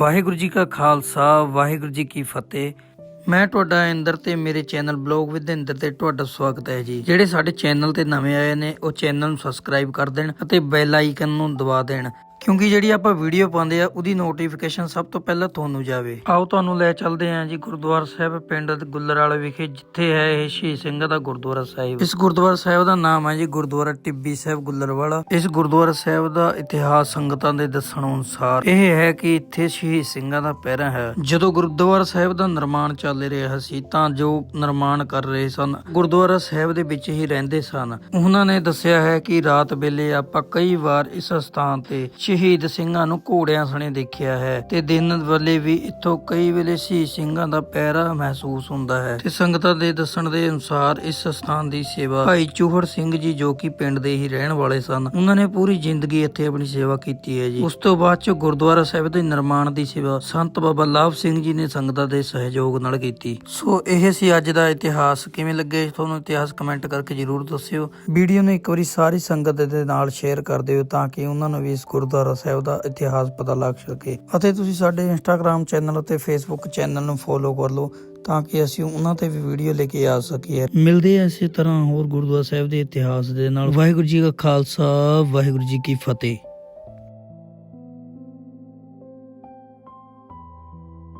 ਵਾਹਿਗੁਰੂ ਜੀ ਕਾ ਖਾਲਸਾ, ਵਾਹਿਗੁਰੂ ਜੀ ਕੀ ਫਤਿਹ। ਮੈਂ ਤੁਹਾਡਾ ਇੰਦਰ ਤੇ ਮੇਰੇ ਚੈਨਲ ਬਲੌਗ ਵਿਦ ਇੰਦਰ ਤੇ ਤੁਹਾਡਾ ਸਵਾਗਤ ਹੈ ਜੀ। ਜਿਹੜੇ ਸਾਡੇ ਚੈਨਲ ਤੇ ਨਵੇਂ ਆਏ ਨੇ, ਉਹ ਚੈਨਲ ਨੂੰ ਸਬਸਕ੍ਰਾਈਬ ਕਰ ਦੇਣ ਅਤੇ ਬੈਲ ਆਈਕਨ ਨੂੰ ਦਬਾ ਦੇਣ। ਕਿਉਂਕਿ ਜਿਹੜੀ ਆਪਾਂ ਵੀਡੀਓ ਪਾਉਂਦੇ ਆ, ਉਹਦੀ ਨੋਟੀਫਿਕੇਸ਼ਨ ਸਭ ਤੋਂ ਪਹਿਲਾਂ ਤੁਹਾਨੂੰ ਜਾਵੇ। ਆਓ ਤੁਹਾਨੂੰ ਲੈ ਚੱਲਦੇ ਹਾਂ ਜੀ ਗੁਰਦੁਆਰਾ ਸਾਹਿਬ ਪਿੰਡ ਗੁੱਲਰਾਲ ਵਿਖੇ, ਜਿੱਥੇ ਹੈ ਇਹ ਸ਼ਹੀਦ ਸਿੰਘ ਦਾ ਗੁਰਦੁਆਰਾ ਸਾਹਿਬ। ਇਸ ਗੁਰਦੁਆਰਾ ਸਾਹਿਬ ਦਾ ਨਾਮ ਹੈ ਜੀ ਗੁਰਦੁਆਰਾ ਟਿੱਬੀ ਸਾਹਿਬ ਗੁੱਲਰਵਾਲਾ। ਇਸ ਗੁਰਦੁਆਰਾ ਸਾਹਿਬ ਦਾ ਇਤਿਹਾਸ ਸੰਗਤਾਂ ਦੇ ਦੱਸਣ ਅਨੁਸਾਰ ਇਹ ਹੈ ਕਿ ਇੱਥੇ ਸ਼ਹੀਦ ਸਿੰਘਾਂ ਦਾ ਪਹਿਰਾ ਹੈ। ਜਦੋਂ ਗੁਰਦੁਆਰਾ ਸਾਹਿਬ ਦਾ ਨਿਰਮਾਣ ਚੱਲ ਰਿਹਾ ਸੀ, ਤਾਂ ਜੋ ਨਿਰਮਾਣ ਕਰ ਰਹੇ ਸਨ, ਗੁਰਦੁਆਰਾ ਸਾਹਿਬ ਦੇ ਵਿੱਚ ਹੀ ਰਹਿੰਦੇ ਸਨ। ਉਹਨਾਂ ਨੇ ਦੱਸਿਆ ਹੈ ਕਿ ਰਾਤ ਵੇਲੇ ਆਪਾਂ ਕਈ ਵਾਰ ਇਸ ਸਥਾਨ ਤੇ ਸ਼ਹੀਦ ਸਿੰਘਾਂ ਨੂੰ ਘੋੜਿਆਂ ਸਣੇ ਦੇਖਿਆ ਹੈ ਤੇ ਦਿਨ ਵੇਲੇ ਵੀ ਇੱਥੋਂ ਕਈ ਵੇਲੇ ਸ਼ਹੀਦ ਸਿੰਘਾਂ ਦਾ ਪਹਿਰਾ ਮਹਿਸੂਸ ਹੁੰਦਾ ਹੈ ਤੇ ਸੰਗਤਾਂ ਦੇ ਦੱਸਣ ਦੇ ਅਨੁਸਾਰ ਇਸ ਸਥਾਨ ਦੀ ਸੇਵਾ ਭਾਈ ਚੂਹੜ ਸਿੰਘ ਜੀ ਜੋ ਕਿ ਪਿੰਡ ਦੇ ਹੀ ਰਹਿਣ ਵਾਲੇ ਸਨ, ਉਹਨਾਂ ਨੇ ਪੂਰੀ ਜ਼ਿੰਦਗੀ ਇੱਥੇ ਆਪਣੀ ਸੇਵਾ ਕੀਤੀ ਹੈ ਜੀ। ਉਸ ਤੋਂ ਬਾਅਦ ਚ ਗੁਰਦੁਆਰਾ ਸਾਹਿਬ ਦੇ ਨਿਰਮਾਣ ਦੀ ਸੇਵਾ ਸੰਤ ਬਾਬਾ ਲਾਭ ਸਿੰਘ ਜੀ ਨੇ ਸੰਗਤਾਂ ਦੇ ਸਹਿਯੋਗ ਨਾਲ ਕੀਤੀ। ਸੋ ਇਹ ਸੀ ਅੱਜ ਦਾ ਇਤਿਹਾਸ। ਕਿਵੇਂ ਲੱਗੇ ਤੁਹਾਨੂੰ ਇਤਿਹਾਸ ਕਮੈਂਟ ਕਰਕੇ ਜਰੂਰ ਦੱਸਿਓ। ਵੀਡੀਓ ਨੂੰ ਇੱਕ ਵਾਰੀ ਸਾਰੀ ਸੰਗਤ ਦੇ ਨਾਲ ਸ਼ੇਅਰ ਕਰ ਦਿਓ ਤਾਂ ਕਿ ਉਹਨਾਂ ਨੂੰ ਵੀ ਇਸ ਗੁਰਦੁਆਰਾ ਗੁਰਦੁਆਰਾ ਸਾਹਿਬ ਦਾ ਇਤਿਹਾਸ ਪਤਾ ਲੱਗ ਸਕੇ। ਅਤੇ ਤੁਸੀਂ ਸਾਡੇ ਇੰਸਟਾਗ੍ਰam ਚੈਨਲ ਅਤੇ ਫੇਸਬੁੱਕ ਚੈਨਲ ਨੂੰ ਫੋਲੋ ਕਰ ਲਓ ਤਾਂ ਕਿ ਅਸੀਂ ਉਹਨਾਂ ਤੇ ਵੀ ਵੀਡੀਓ ਲੈ ਕੇ ਆ ਸਕੀਏ। ਮਿਲਦੇ ਆ ਇਸੇ ਤਰ੍ਹਾਂ ਹੋਰ ਗੁਰਦੁਆਰਾ ਸਾਹਿਬ ਦੇ ਇਤਿਹਾਸ ਦੇ ਨਾਲ। ਵਾਹਿਗੁਰੂ ਜੀ ਕਾ ਖਾਲਸਾ, ਵਾਹਿਗੁਰੂ ਜੀ ਕੀ ਫਤਿਹ।